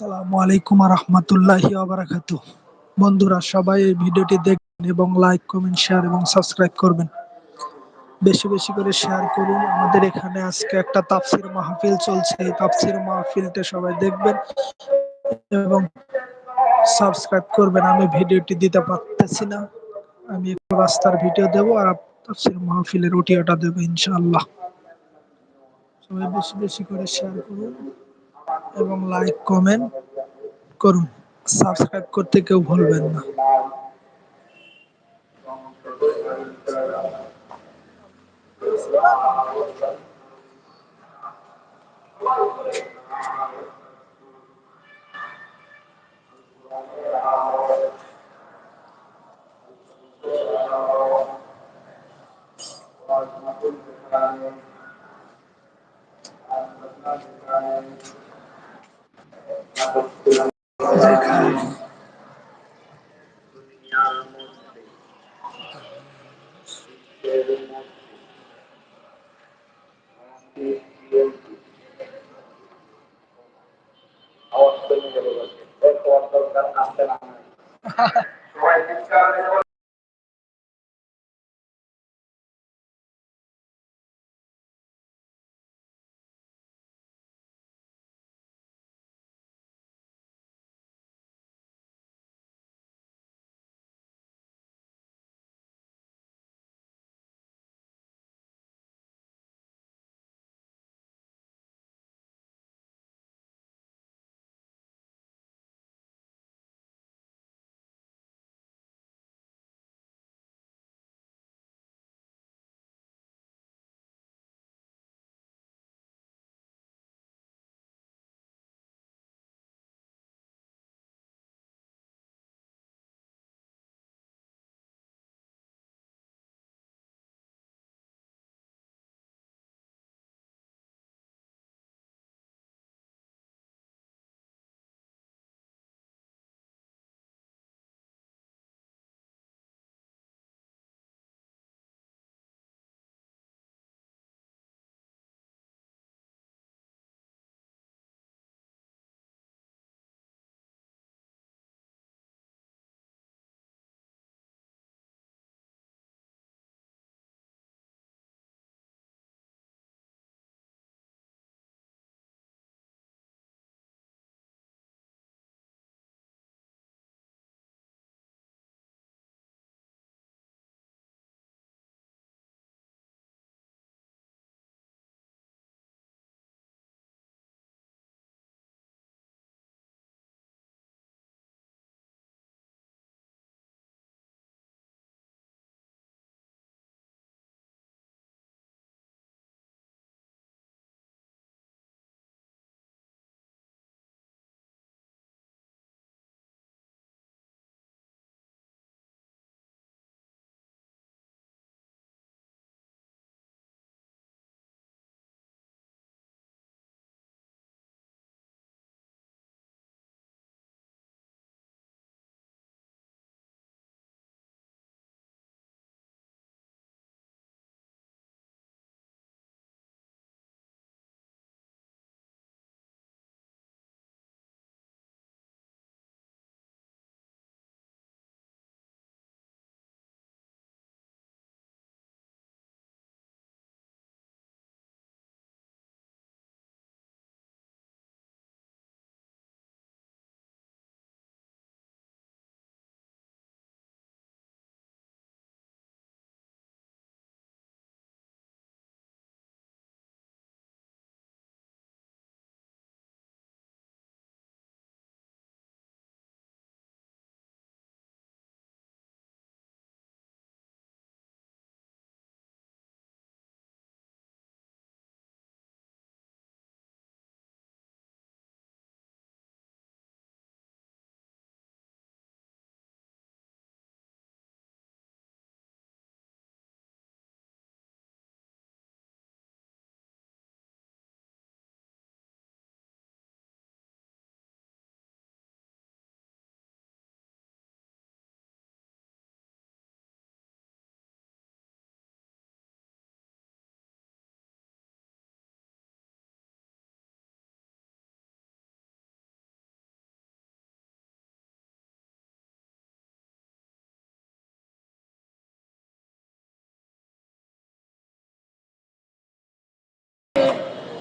আসসালামু আলাইকুম রহমতুল্লাহি বারাকাতু। বন্ধুরা, সবাই এই ভিডিওটি দেখবেন এবং লাইক কমেন্ট শেয়ার এবং সাবস্ক্রাইব করবেন। বেশি বেশি করে শেয়ার করুন। আমাদের এখানে আজকে একটা তাফসির মাহফিল চলছে। এই তাফসির মাহফিলটা সবাই দেখবেন এবং সাবস্ক্রাইব করবেন। আমি ভিডিওটি দিতে পারতেছি না। আমি একটু রাস্তার ভিডিও দেব আর তাফসির মাহফিলের ওটিওটা দেবো ইনশাআল্লাহ। সবাই বেশি বেশি করে শেয়ার করুন। এবং লাইক কমেন্ট করুন। সাবস্ক্রাইব করতে কেউ ভুলবেন না। দেখায় এরপর দরকার আসতে না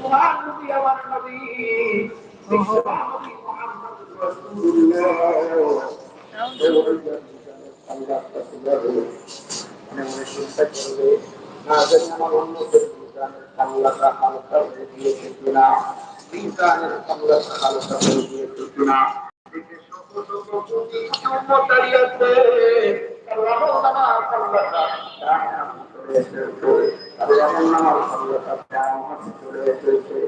মহান নবী আমার নবী বিশ্ব নবী মুহাম্মদ রাসূলুল্লাহ আল্লাহ তাআলা আল্লাহর চলে এসেছে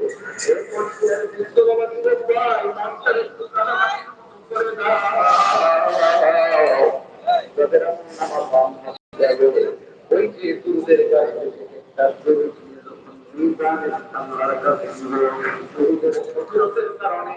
আল্লাহর কারণে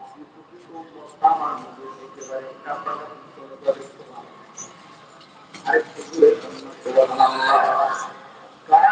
উম্মত আমার নবী একেবারে কাছাকাছি চলে যাবে আরেকটু দূরে সুবহানাল্লাহ কারা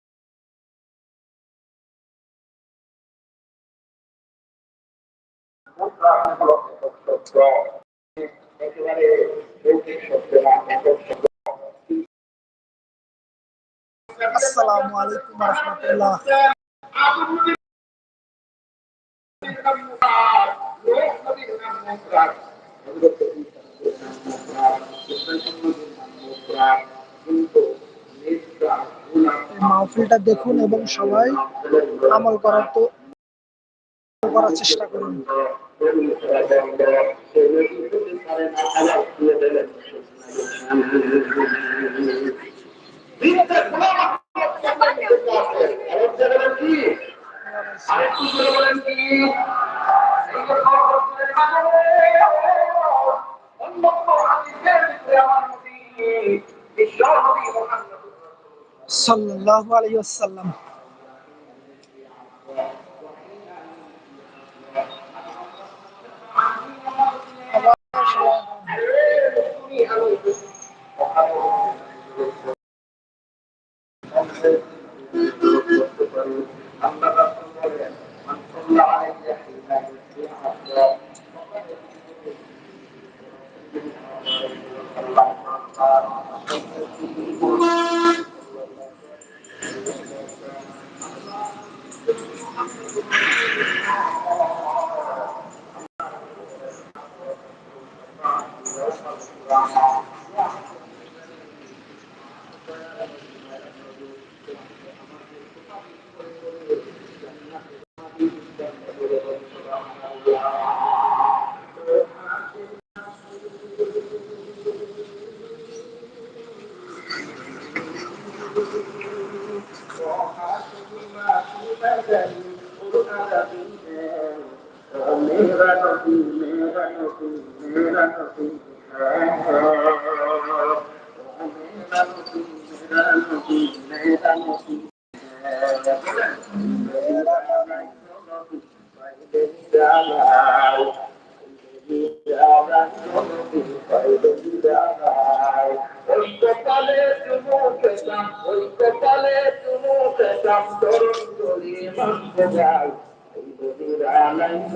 মাহফিলটা দেখুন এবং সবাই আমল করার তো করার চেষ্টা করুন। সাল্লাল্লাহু আলাইহি ওয়াসাল্লাম। Thank you.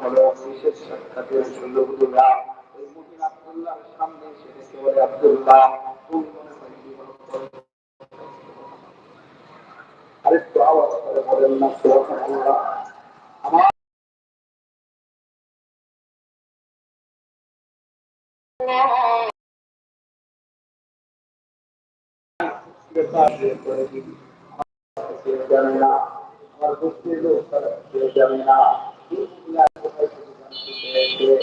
হলো বিশেষ সাক্ষাতের জন্য হুজুরা ওই মুহিন আব্দুল্লাহর সামনে এসে দেখে বলে, আব্দুল্লাহ তুমি মনে হয় জীবন আরেকটু আওয়াজ করে বলেন না আমার না, আমার জানে না। Thank you.